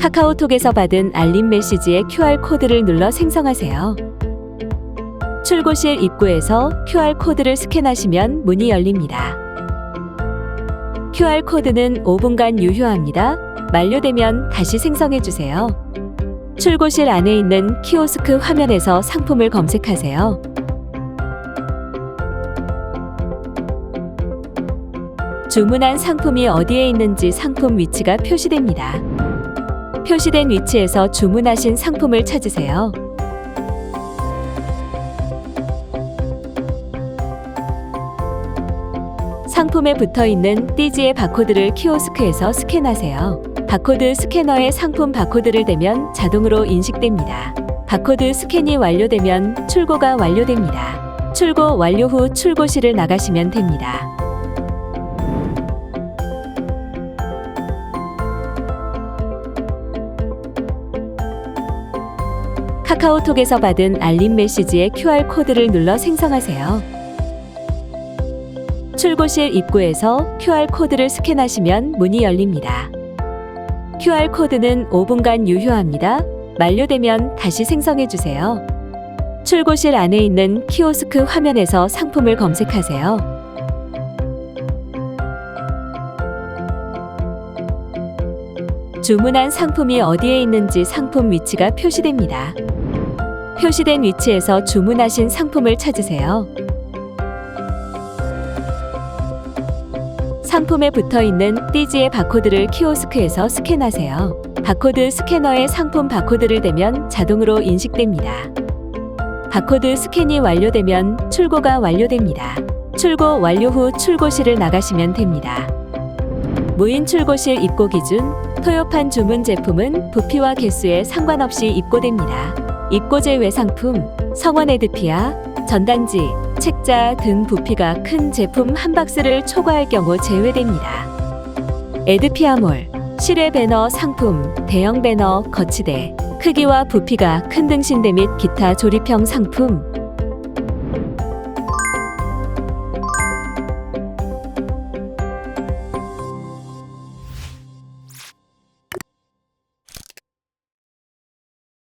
카카오톡에서 받은 알림 메시지의 QR코드를 눌러 생성하세요. 출고실 입구에서 QR코드를 스캔하시면 문이 열립니다. QR코드는 5분간 유효합니다. 만료되면 다시 생성해 주세요. 출고실 안에 있는 키오스크 화면에서 상품을 검색하세요. 주문한 상품이 어디에 있는지 상품 위치가 표시됩니다. 표시된 위치에서 주문하신 상품을 찾으세요. 상품에 붙어 있는 띠지의 바코드를 키오스크에서 스캔하세요. 바코드 스캐너에 상품 바코드를 대면 자동으로 인식됩니다. 바코드 스캔이 완료되면 출고가 완료됩니다. 출고 완료 후 출고실을 나가시면 됩니다. 카카오톡에서 받은 알림 메시지의 QR코드를 눌러 생성하세요. 출고실 입구에서 QR코드를 스캔하시면 문이 열립니다. QR코드는 5분간 유효합니다. 만료되면 다시 생성해 주세요. 출고실 안에 있는 키오스크 화면에서 상품을 검색하세요. 주문한 상품이 어디에 있는지 상품 위치가 표시됩니다. 표시된 위치에서 주문하신 상품을 찾으세요. 상품에 붙어 있는 띠지의 바코드를 키오스크에서 스캔하세요. 바코드 스캐너에 상품 바코드를 대면 자동으로 인식됩니다. 바코드 스캔이 완료되면 출고가 완료됩니다. 출고 완료 후 출고실을 나가시면 됩니다. 무인 출고실 입고 기준 토요판 주문 제품은 부피와 개수에 상관없이 입고됩니다. 입고제 외상품, 성원 에드피아, 전단지, 책자 등 부피가 큰 제품 한 박스를 초과할 경우 제외됩니다. 에드피아몰, 실외 배너 상품, 대형 배너, 거치대, 크기와 부피가 큰 등신대 및 기타 조립형 상품,